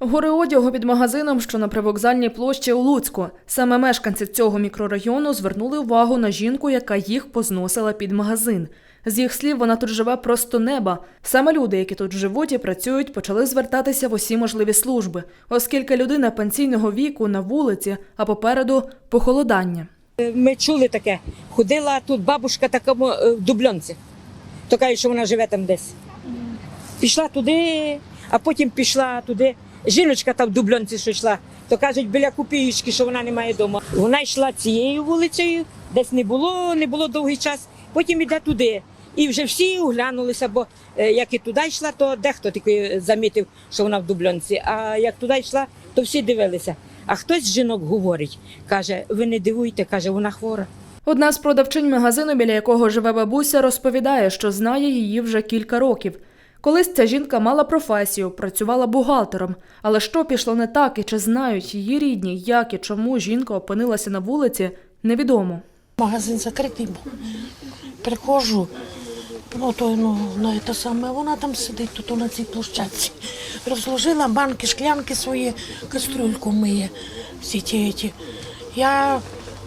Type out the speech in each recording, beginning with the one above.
Гори одягу під магазином, що на привокзальній площі у Луцьку. Саме мешканці цього мікрорайону звернули увагу на жінку, яка їх позносила під магазин. З їх слів, вона тут живе просто неба. Саме люди, які тут живуть і працюють, почали звертатися в усі можливі служби, оскільки людина пенсійного віку на вулиці, а попереду похолодання. Ми чули таке. Ходила тут бабушка такому е, в дубльонці. То каже, що вона живе там десь. Пішла туди, а потім пішла туди. Жіночка там в дубльонці, що йшла, то кажуть, біля копієчки, що вона не має вдома. Вона йшла цією вулицею, десь не було, не було довгий час, потім йде туди. І вже всі оглянулися, бо е, як і туди йшла, то дехто тільки замітив, що вона в дубльонці. А як туди йшла, то всі дивилися. А хтось з жінок говорить, каже, ви не дивуйте, каже, вона хвора. Одна з продавчинь магазину, біля якого живе бабуся, розповідає, що знає її вже кілька років. Колись ця жінка мала професію, працювала бухгалтером. Але що пішло не так і чи знають її рідні, як і чому жінка опинилася на вулиці, невідомо. Магазин закритий був. Приходжу, ну то ну, ну те саме, вона там сидить тут на цій площадці. Розложила банки, шклянки свої, кастрюльку миє, всі ті. ті. Я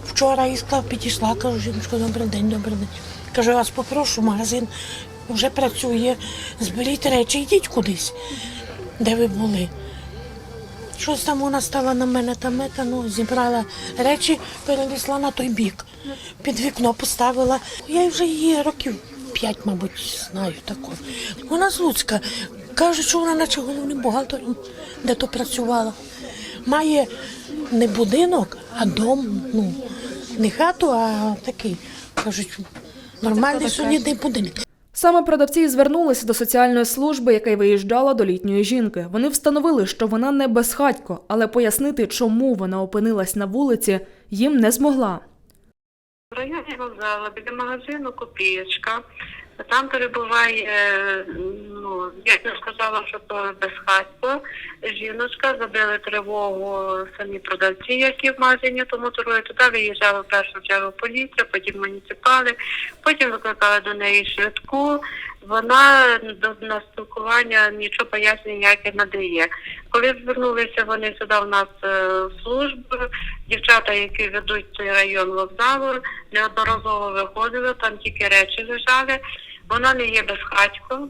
вчора іскла, підійшла, кажу, жіночко, добрий день, добрий день. Кажу, я вас попрошу, магазин вже працює, зберіть речі, йдіть кудись, де ви були. Щось там вона стала на мене та мета, ну, зібрала речі, перенесла на той бік. Під вікно поставила. Я вже її років п'ять, мабуть, знаю таку. Вона з Луцька. Кажуть, що вона наче головним бухгалтером, де то працювала. Має не будинок, а дом. Ну, не хату, а такий. Кажуть, нормальний солідний будинок. Саме продавці звернулися до соціальної служби, яка й виїжджала до літньої жінки. Вони встановили, що вона не безхатько, але пояснити, чому вона опинилась на вулиці, їм не змогла. В районі вокзалу біля магазину Копієчка. Там перебуває, е, ну, я сказала, що то безхатько. Жіночка забили тривогу самі продавці, які в магазині тому торгують. Туди виїжджала в першу чергу поліція, потім муніципали, потім викликали до неї швидку. Вона до на спілкування нічого пояснення ніяке не дає. Коли звернулися вони сюди в нас е, в службу, дівчата, які ведуть цей район вокзалу, неодноразово виходили, там тільки речі лежали. Вона не є безхатько.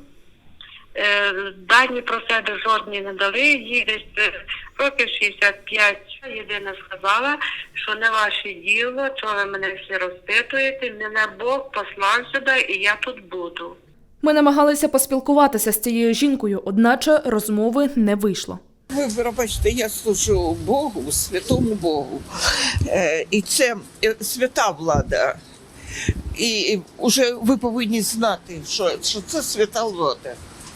Е, Дані про себе жодні не дали, їй десь е, років 65. Єдине сказала, що не ваше діло, чого ви мене всі розпитуєте, мене Бог послав сюди і я тут буду. Ми намагалися поспілкуватися з цією жінкою, одначе розмови не вийшло. Ви пробачте, я служу Богу, святому Богу. Е, і це свята влада. І вже ви повинні знати, що, що це свята влада.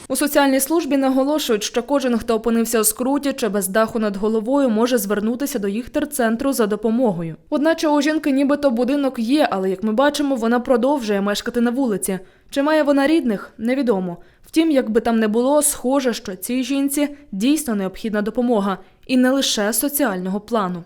У соціальній службі наголошують, що кожен, хто опинився у скруті чи без даху над головою, може звернутися до їх терцентру за допомогою. Одначе у жінки нібито будинок є, але як ми бачимо, вона продовжує мешкати на вулиці. Чи має вона рідних, невідомо. Втім, якби там не було, схоже, що цій жінці дійсно необхідна допомога, і не лише соціального плану.